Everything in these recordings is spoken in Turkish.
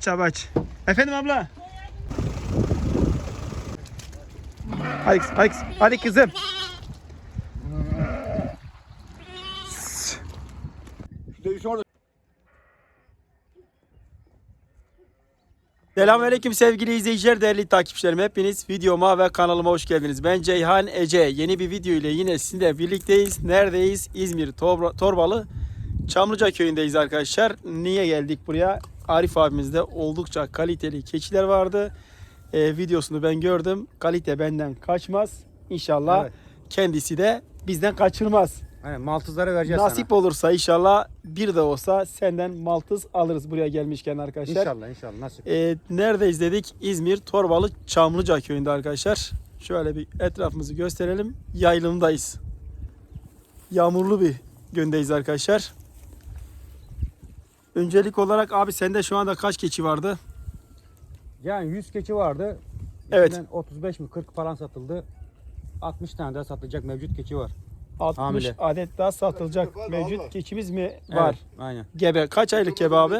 Çabaç. Efendim abla. Hadi, hadi, hadi kızım. Selamünaleyküm sevgili izleyiciler, değerli takipçilerim. Hepiniz videoma ve kanalıma hoş geldiniz. Ben Ceyhan Ece. Yeni bir video ile yine sizinle birlikteyiz. Neredeyiz? İzmir Torba- Torbalı Çamlıca köyündeyiz arkadaşlar. Niye geldik buraya? Arif abimizde oldukça kaliteli keçiler vardı. Ee, videosunu ben gördüm. Kalite benden kaçmaz. İnşallah Evet. kendisi de bizden kaçırmaz. Aynen maltızları vereceğiz Nasip olursa inşallah bir de olsa senden maltız alırız buraya gelmişken sana. arkadaşlar. İnşallah inşallah nasip. Ee, neredeyiz dedik? İzmir Torbalı Çamlıca köyünde arkadaşlar. Şöyle bir etrafımızı gösterelim. Yaylımdayız. Yağmurlu bir gündeyiz arkadaşlar. Öncelik olarak abi sende şu anda kaç keçi vardı? Yani 100 keçi vardı. Evet. İçinden 35 mi 40 falan satıldı. 60 tane daha satılacak mevcut keçi var. 60 Hamile. adet daha satılacak mevcut keçimiz mi var? Evet, aynen. Gebe. Kaç aylık gebe abi?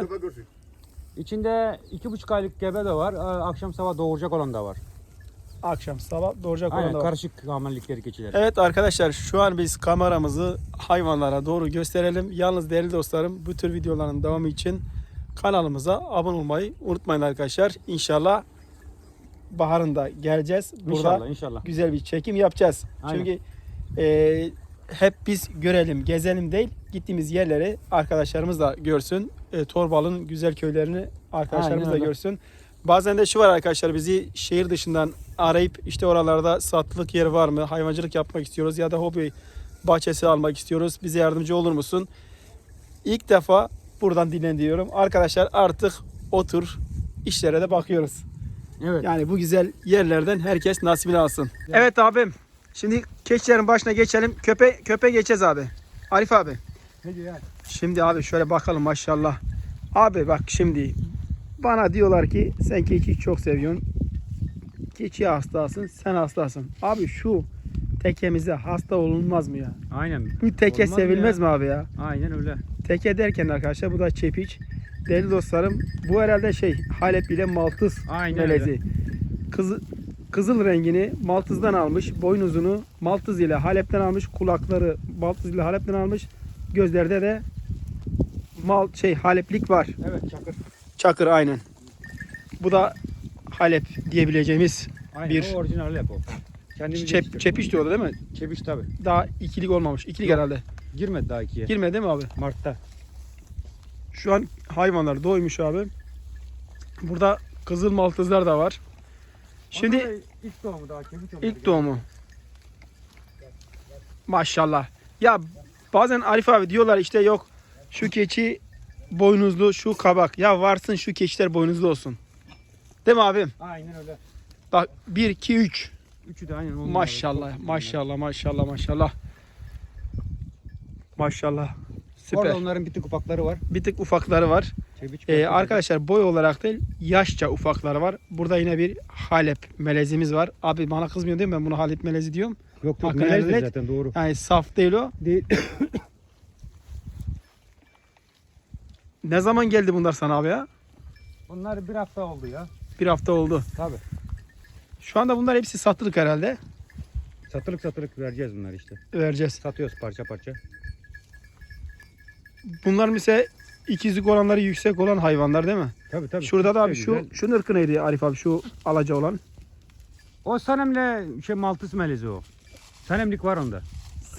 İçinde 2,5 aylık gebe de var. Ee, Akşam sabah doğuracak olan da var. Akşam sabah doğuracak olan Aynen da var. karışık hamilelikleri keçiler. Evet arkadaşlar şu an biz kameramızı hayvanlara doğru gösterelim. Yalnız değerli dostlarım bu tür videoların devamı için kanalımıza abone olmayı unutmayın arkadaşlar. İnşallah baharında geleceğiz. Burada İnşallah inşallah. güzel bir çekim yapacağız. Aynen. Çünkü e, hep biz görelim, gezelim değil. Gittiğimiz yerleri arkadaşlarımız da görsün. E, Torbalı'nın güzel köylerini arkadaşlarımız Aynen da görsün. Bazen de şu var arkadaşlar bizi şehir dışından arayıp işte oralarda satılık yer var mı? Hayvancılık yapmak istiyoruz ya da hobi bahçesi almak istiyoruz. Bize yardımcı olur musun? İlk defa buradan dinlendiriyorum. Arkadaşlar artık otur işlere de bakıyoruz. Evet. Yani bu güzel yerlerden herkes nasibini alsın. Evet abim. Şimdi keçilerin başına geçelim. Köpe köpe geçeceğiz abi. Arif abi. Diyor yani? Şimdi abi şöyle bakalım maşallah. Abi bak şimdi bana diyorlar ki sen keçiyi çok seviyorsun. Keçiye hastasın, sen hastasın. Abi şu tekemize hasta olunmaz mı ya? Aynen. Bu teke Olmaz sevilmez ya? mi abi ya? Aynen öyle. Teke derken arkadaşlar bu da çepiç. Değerli dostlarım bu herhalde şey Halep ile Maltız Aynen melezi. Kızı, kızıl rengini Maltız'dan almış. Boynuzunu Maltız ile Halep'ten almış. Kulakları Maltız ile Halep'ten almış. Gözlerde de mal şey Haleplik var. Evet çakır. Çakır aynen. Bu da Halep diyebileceğimiz Aynen Bir- o orijinal yap o. Kendimiz çep, çepiş diyordu değil mi? Çepiş tabi. Daha ikilik olmamış. İkilik Yok. herhalde. Girmedi daha ikiye. Girmedi değil mi abi? Mart'ta. Şu an hayvanlar doymuş abi. Burada kızıl maltızlar da var. Şimdi da ilk doğumu daha onlar. İlk doğumu. Maşallah. Ya bazen Arif abi diyorlar işte yok şu keçi boynuzlu şu kabak. Ya varsın şu keçiler boynuzlu olsun. Değil mi abim? Aynen öyle. Bak 1 2 3. Üçü de aynen onlar. Maşallah. Maşallah maşallah maşallah. Maşallah. Orada Süper. onların bir tık ufakları var. Bir tık ufakları var. Ee, arkadaşlar boy olarak değil yaşça ufakları var. Burada yine bir Halep melezimiz var. Abi bana kızmıyor değil mi? Ben bunu Halep melezi diyorum. yok yok et. zaten doğru. Yani saf değil o. Değil. Ne zaman geldi bunlar sana abi ya? Bunlar bir hafta oldu ya. Bir hafta oldu. Tabi. Şu anda bunlar hepsi satılık herhalde. Satılık satılık vereceğiz bunlar işte. Vereceğiz. Satıyoruz parça parça. Bunlar mesela ikizlik oranları yüksek olan hayvanlar değil mi? Tabi tabi. Şurada da abi şu şu ırkı neydi Arif abi şu alaca olan? O sanemle şey maltıs melezi o. Sanemlik var onda.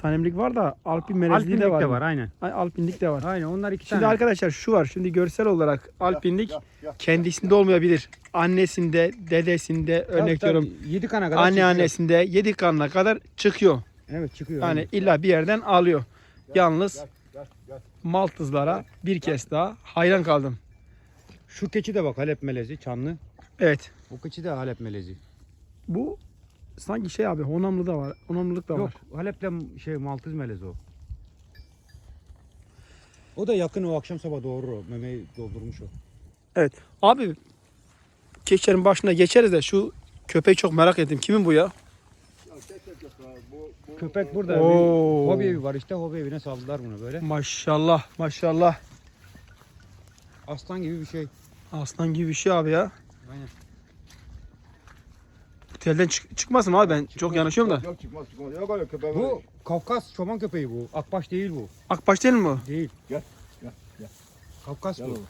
Sanemlik var da alpin melezliği Alpinlik de var. de var aynen. Ay, alpinlik de var. Aynen onlar iki Şimdi tane. arkadaşlar şu var. Şimdi görsel olarak alpinlik kendisinde olmayabilir. Annesinde, dedesinde örnek veriyorum. 7 kana kadar Anne çıkıyor. annesinde 7 kanına kadar çıkıyor. Evet çıkıyor. Yani illa bir yerden alıyor. Yalnız Maltızlara bir kez daha hayran kaldım. Şu keçi de bak Halep melezi çanlı. Evet. Bu keçi de Halep melezi. Bu sanki şey abi Honamlı da var. Honamlılık da Yok var. Halep'le şey maltız melezi o. O da yakın o akşam sabah doğurur o. Memeyi doldurmuş o. Evet. Abi keçilerin başına geçeriz de şu köpeği çok merak ettim. Kimin bu ya? Köpek burada. Oo. Bir hobi evi var işte. Hobi evine saldılar bunu böyle. Maşallah maşallah. Aslan gibi bir şey. Aslan gibi bir şey abi ya. Aynen. Bu telden çık çıkmasın abi ben çok yanaşıyorum da. Yok çıkmaz çıkmaz. Yok öyle köpeği Bu bu. Kafkas çoban köpeği bu. Akbaş değil bu. Akbaş değil mi bu? Değil. Gel, gel, gel. Kafkas Gel bu. oğlum.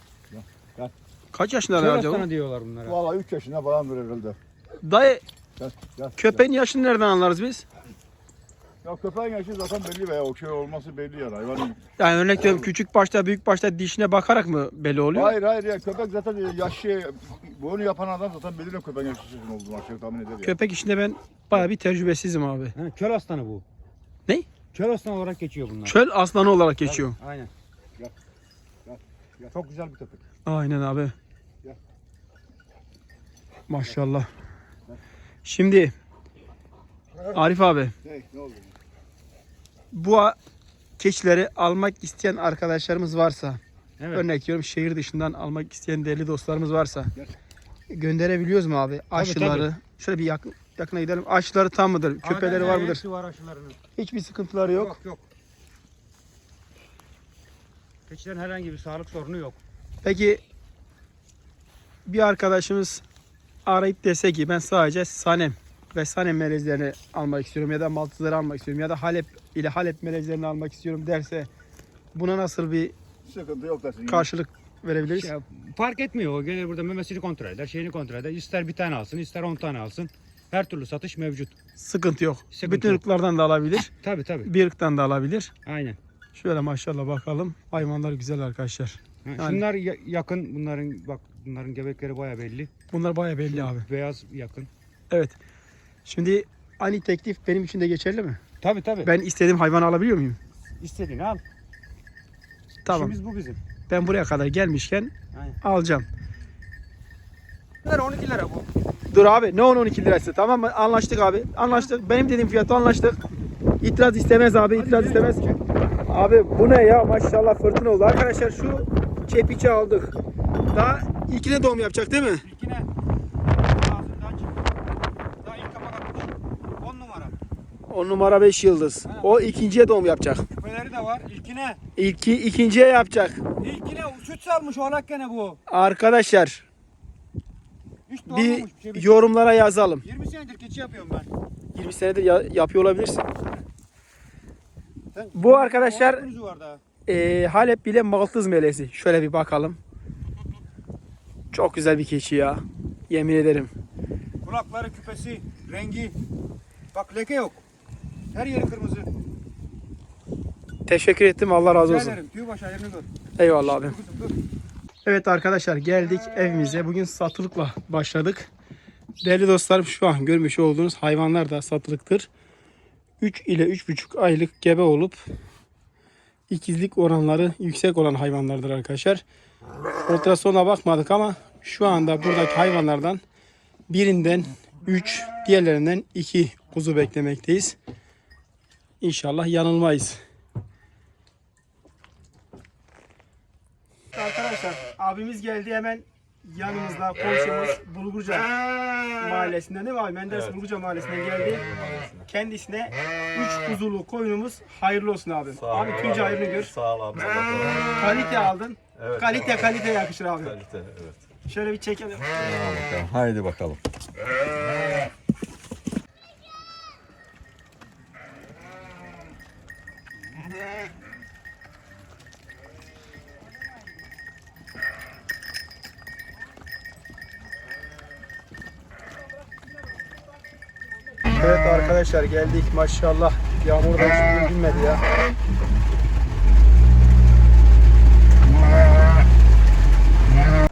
Kaç yaşında Kör acaba? aslanı diyorlar bunlara. Valla 3 yaşında falan bir herhalde. Dayı Gel, gel. köpeğin yaşını nereden anlarız biz? Ya köpeğin yaşı zaten belli veya o şey olması belli yani hayvanın. Yani örnek veriyorum küçük başta büyük başta dişine bakarak mı belli oluyor? Hayır hayır ya köpek zaten yaşı bunu yapan adam zaten belli o köpeğin yaşı sizin olduğunu aşağı tahmin eder ya. Köpek işinde ben bayağı bir tecrübesizim abi. Ha, köl aslanı bu. Ne? Köl aslanı olarak geçiyor bunlar. Çöl aslanı olarak geçiyor. Aynen. Gel, gel, gel. Çok güzel bir köpek. Aynen abi. Gel. Maşallah. Şimdi Arif abi Hey ne oldu? Bu keçileri almak isteyen arkadaşlarımız varsa Evet. örnek veriyorum şehir dışından almak isteyen değerli dostlarımız varsa gönderebiliyoruz mu abi? Aşıları. Şöyle bir yakın, yakına gidelim. Aşıları tam mıdır? Köpeleri var mıdır? Hepsi var aşılarının. Hiçbir sıkıntıları yok. Yok yok. Keçilerin herhangi bir sağlık sorunu yok. Peki bir arkadaşımız arayıp dese ki ben sadece Sanem ve Sanem melezlerini almak istiyorum ya da Maltızları almak istiyorum ya da Halep ile Halep melezlerini almak istiyorum derse buna nasıl bir Sıkıntı yok dersin. karşılık verebiliriz? Şey, fark etmiyor. O gelir burada memesini kontrol eder, şeyini kontrol eder. İster bir tane alsın, ister on tane alsın. Her türlü satış mevcut. Sıkıntı yok. Sıkıntı Bütün yok. ırklardan da alabilir. Tabii tabii. Bir ırktan da alabilir. Aynen. Şöyle maşallah bakalım. Hayvanlar güzel arkadaşlar. Ha, Yani- Şunlar ya- yakın. Bunların bak bunların göbekleri baya belli. Bunlar baya belli abi. Beyaz yakın. Evet. Şimdi aynı teklif benim için de geçerli mi? Tabii tabii. Ben istediğim hayvanı alabiliyor muyum? İstediğini al. Tamam. İşimiz bu bizim. Ben buraya kadar gelmişken Aynen. alacağım. Ver 12 lira bu. Dur abi ne 10-12 lirası tamam mı? Anlaştık abi. Anlaştık. Benim dediğim fiyatı anlaştık. İtiraz istemez abi. itiraz istemez. Abi bu ne ya maşallah fırtına oldu. Arkadaşlar şu çepiçi aldık. Daha ilkine doğum yapacak değil mi? İlkine. Ağzını aç. Daha ilk kapak atmış. 10 numara. 10 numara 5 yıldız. O ikinciye doğum yapacak. Küpeleri de var. İlkine. İlki ikinciye yapacak. İlkine süt salmış oğlak gene bu. Arkadaşlar Hiç bir bir şey. yorumlara yazalım. 20 senedir keçi yapıyorum ben. 20 senedir ya- yapıyor olabilirsin. Sen- Bu arkadaşlar e, Halep bile Maltız melezi. Şöyle bir bakalım. Çok güzel bir keçi ya. Yemin ederim. Kulakları, küpesi, rengi. Bak leke yok. Her yeri kırmızı. Teşekkür ettim. Allah razı olsun. ederim. Gör. Eyvallah abi. Evet arkadaşlar geldik evimize. Bugün satılıkla başladık. Değerli dostlarım şu an görmüş olduğunuz hayvanlar da satılıktır. 3 ile 3,5 aylık gebe olup ikizlik oranları yüksek olan hayvanlardır arkadaşlar. Ultrasona bakmadık ama şu anda buradaki hayvanlardan birinden 3, diğerlerinden 2 kuzu beklemekteyiz. İnşallah yanılmayız. Arkadaşlar abimiz geldi hemen yanımızda komşumuz Bulgurca mahallesinden değil mi abi? Menderes Bulgurca mahallesinden geldi. Kendisine 3 kuzulu koyunumuz hayırlı olsun abi. Abi Tunca hayırlı gör. Sağ ol abi. Kalite aldın. Evet. Kalite kalite yakışır abi. Kalite evet. Şöyle bir çekelim. Bakalım. Haydi bakalım. Evet arkadaşlar geldik maşallah. Yağmur da hiç bugün dinmedi ya.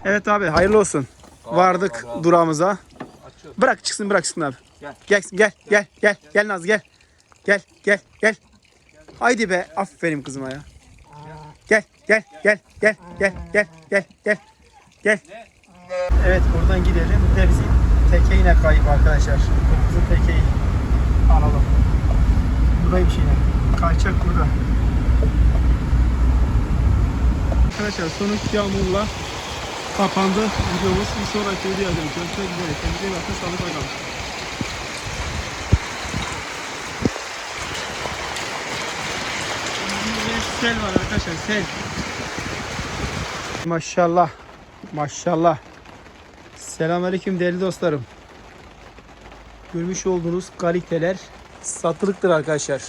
Evet abi hayırlı olsun. Vardık durağımıza. Bırak çıksın bırak çıksın abi. Gel. Gel gel gel gel gel Naz gel. Gel gel gel. Haydi be aferin kızıma ya. Gel gel gel gel gel gel gel gel. Gel. Evet buradan gidelim. Bir de teke yine kayıp arkadaşlar. Kızın tekeyi alalım. Buradaymış yine. Kaçak burada. Arkadaşlar sonuç yağmurla kapandı videomuz. Bir sonraki videoda görüşmek üzere. Kendinize iyi bakın. Sağlıkla kalın. Sel var arkadaşlar sel. Maşallah. Maşallah. Selamünaleyküm değerli dostlarım. Görmüş olduğunuz kaliteler satılıktır arkadaşlar.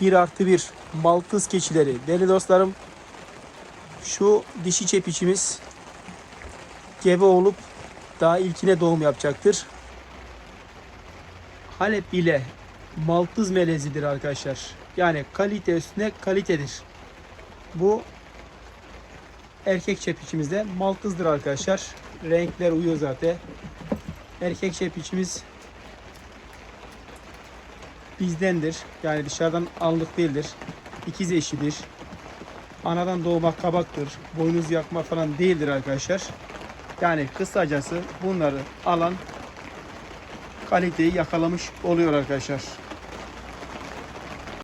1 artı 1 Maltız keçileri. Değerli dostlarım şu dişi çepiçimiz gebe olup daha ilkine doğum yapacaktır. Halep ile Maltız melezidir arkadaşlar. Yani kalite üstüne kalitedir. Bu erkek çepiçimizde Maltızdır arkadaşlar. Renkler uyuyor zaten. Erkek çepiçimiz bizdendir. Yani dışarıdan aldık değildir. İkiz eşidir. Anadan doğma kabaktır. Boynuz yakma falan değildir arkadaşlar. Yani kısacası bunları alan kaliteyi yakalamış oluyor arkadaşlar.